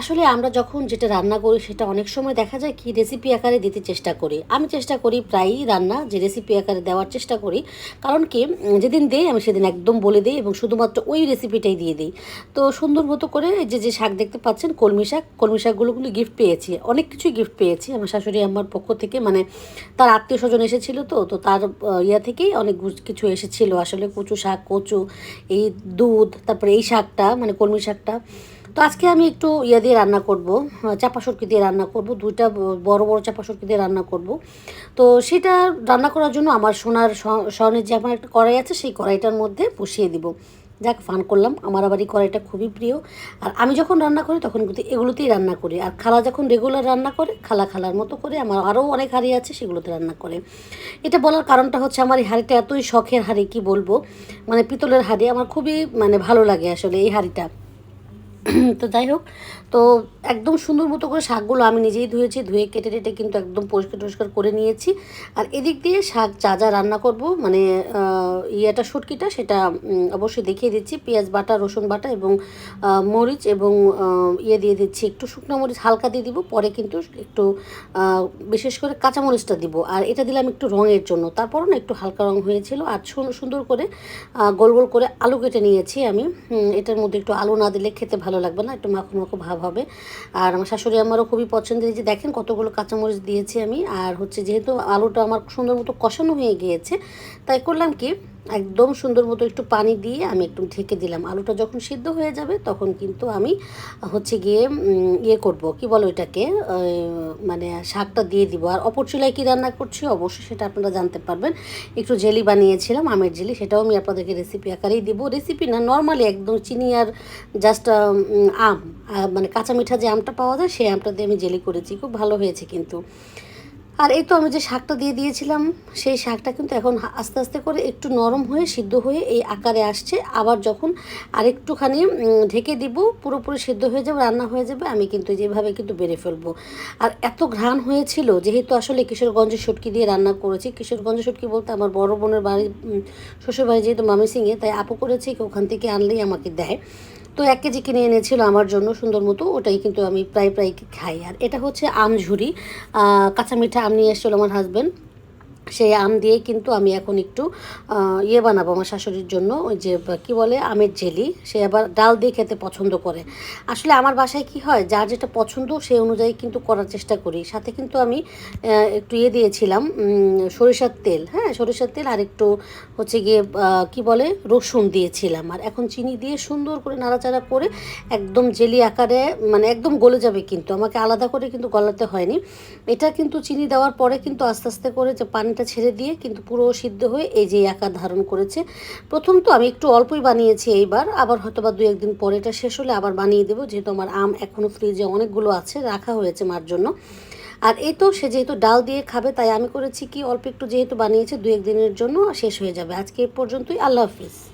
আসলে আমরা যখন যেটা রান্না করি, সেটা অনেক সময় দেখা যায় কি রেসিপি আকারে দিতে চেষ্টা করি। আমি চেষ্টা করি প্রায়ই রান্না, যে রেসিপি আকারে দেওয়ার চেষ্টা করি। কারণ কি যেদিন দেই, আমি সেদিন একদম বলে দিই এবং শুধুমাত্র ওই রেসিপিটাই দিয়ে দিই। তো সুন্দর মতো করে যে যে শাক দেখতে পাচ্ছেন, কলমি শাক, কলমি শাকগুলোগুলো গিফট পেয়েছি। অনেক কিছুই গিফট পেয়েছি। আমার শাশুড়ি আমার পক্ষ থেকে মানে তার আত্মীয় স্বজন এসেছিল তো তো তার ইয়া থেকেই অনেক কিছু এসেছিল। আসলে কচু শাক, কচু, এই দুধ, তারপরে এই শাকটা মানে কলমি শাকটা। তো আজকে আমি একটু ইয়ে দিয়ে রান্না করব চাপা সরকি দিয়ে রান্না করব, দুইটা বড় বড় চাপা সরকি দিয়ে রান্না করব। তো সেটা রান্না করার জন্য আমার সোনার স্বর্ণের যে আমার একটা কড়াই আছে, সেই কড়াইটার মধ্যে বসিয়ে দিব। যাক, ফান করলাম। আমার আবার এই কড়াইটা খুবই প্রিয়। আর আমি যখন রান্না করি, তখন কিন্তু এগুলোতেই রান্না করি। আর খালা যখন রেগুলার রান্না করে, খালা খালার মতো করে, আমার আরও অনেক হাঁড়ি আছে, সেগুলোতে রান্না করে। এটা বলার কারণটা হচ্ছে, আমার এই হাঁড়িটা এতই শখের হাঁড়ি, কি বলব? মানে পিতলের হাঁড়ি, আমার খুবই মানে ভালো লাগে আসলে এই হাঁড়িটা। তো যাই হোক, তো একদম সুন্দর মতো করে শাকগুলো আমি নিজেই ধুয়েছি, ধুয়ে কেটে টেটে কিন্তু একদম পরিষ্কার টরিষ্কার করে নিয়েছি। আর এদিক দিয়ে শাক যা যা রান্না করব মানে ইয়েটা, শুটকিটা, সেটা অবশ্যই দেখিয়ে দিচ্ছি। পেঁয়াজ বাটা, রসুন বাটা এবং মরিচ এবং ইয়ে দিয়ে দিচ্ছি। একটু শুকনো মরিচ হালকা দিয়ে দিব, পরে কিন্তু একটু বিশেষ করে কাঁচা মরিচটা দিব। আর এটা দিলাম একটু রঙের জন্য। তারপরও না একটু হালকা রঙ হয়েছিল। আর সুন- সুন্দর করে গোল গোল করে আলু কেটে নিয়েছি আমি। এটার মধ্যে একটু আলু না দিলে খেতে ভালো লাগবে না, একটু মাখো মাখো ভাব হবে। আর আমার শাশুড়ি আমারও খুবই পছন্দের যে দেখেন কতগুলো কাঁচামরিচ দিয়েছি আমি। আর হচ্ছে যেহেতু আলুটা আমার সুন্দর মতো কষানো হয়ে গিয়েছে, তাই করলাম কি একদম সুন্দর মতো একটু পানি দিয়ে আমি একটু ঢেকে দিলাম। আলুটা যখন সিদ্ধ হয়ে যাবে তখন কিন্তু আমি হচ্ছে গিয়ে ইয়ে করব। কি বলো এটাকে মানে শাকটা দিয়ে দিব। আর অপর চুলায় কী রান্না করছি অবশ্যই সেটা আপনারা জানতে পারবেন। একটু জেলি বানিয়েছিলাম, আমের জেলি। সেটাও আমি আপনাদেরকে রেসিপি আকারেই দিব। রেসিপি না নর্মালি একদম চিনি আর জাস্ট আম মানে কাঁচা মিঠা যে আমটা পাওয়া যায়, সেই আমটা দিয়ে আমি জেলি করেছি। খুব ভালো হয়েছে কিন্তু। আর এই তো আমি যে শাকটা দিয়ে দিয়েছিলাম, সেই শাকটা কিন্তু এখন আস্তে আস্তে করে একটু নরম হয়ে, সিদ্ধ হয়ে এই আকারে আসছে। আবার যখন আরেকটুখানি ঢেকে দিব, পুরোপুরি সিদ্ধ হয়ে যাবে, রান্না হয়ে যাবে, আমি কিন্তু যেভাবে কিন্তু বেড়ে ফেলব। আর এত ঘ্রাণ হয়েছিল, যেহেতু আসলে কিশোরগঞ্জের শুটকি দিয়ে রান্না করেছি। কিশোরগঞ্জের শুটকি বলতে আমার বড় বোনের বাড়ি শ্বশুরবাড়ি যেহেতু মামি সিংয়ে তাই আপু করেছে ওখান থেকে আনলেই আমাকে দেয়। তো এক কেজি কিনে এনেছিল আমার জন্য সুন্দর মতো, ওটাই কিন্তু আমি প্রায় প্রায় খাই। আর এটা হচ্ছে আমঝুরি। ঝুড়ি কাঁচা মিঠা আম নিয়ে এসেছিল আমার হাজব্যান্ড সেই আম দিয়ে কিন্তু আমি এখন একটু ইয়ে বানাবো আমার শাশুড়ির জন্য, ওই যে কি বলে, আমের জেলি। সে আবার ডাল দিয়ে খেতে পছন্দ করে। আসলে আমার বাসায় কি হয়, যার যেটা পছন্দ সেই অনুযায়ী কিন্তু করার চেষ্টা করি। সাথে কিন্তু আমি একটু ইয়ে দিয়েছিলাম সরিষার তেল হ্যাঁ সরিষার তেল আর একটু হচ্ছে গিয়ে কি বলে, রসুন দিয়েছিলাম। আর এখন চিনি দিয়ে সুন্দর করে নাড়াচাড়া করে একদম জেলি আকারে মানে একদম গলে যাবে কিন্তু। আমাকে আলাদা করে কিন্তু গলাতে হয়নি। এটা কিন্তু চিনি দেওয়ার পরে কিন্তু আস্তে আস্তে করে যে পানিটা ছেড়ে দিয়ে কিন্তু পুরো সিদ্ধ হয়ে এই যে আকার ধারণ করেছে। প্রথম তো আমি একটু অল্পই বানিয়েছি এইবার, আবার হয়তো বা দু একদিন পরে এটা শেষ হলে আবার বানিয়ে দেবো, যেহেতু আমার আম এখনও ফ্রিজে অনেকগুলো আছে, রাখা হয়েছে মার জন্য। আর এই তো সে যেহেতু ডাল দিয়ে খাবে, তাই আমি করেছি কি অল্প একটু যেহেতু বানিয়েছে, দু একদিনের জন্য শেষ হয়ে যাবে। আজকে এ পর্যন্তই, আল্লাহ হাফিজ।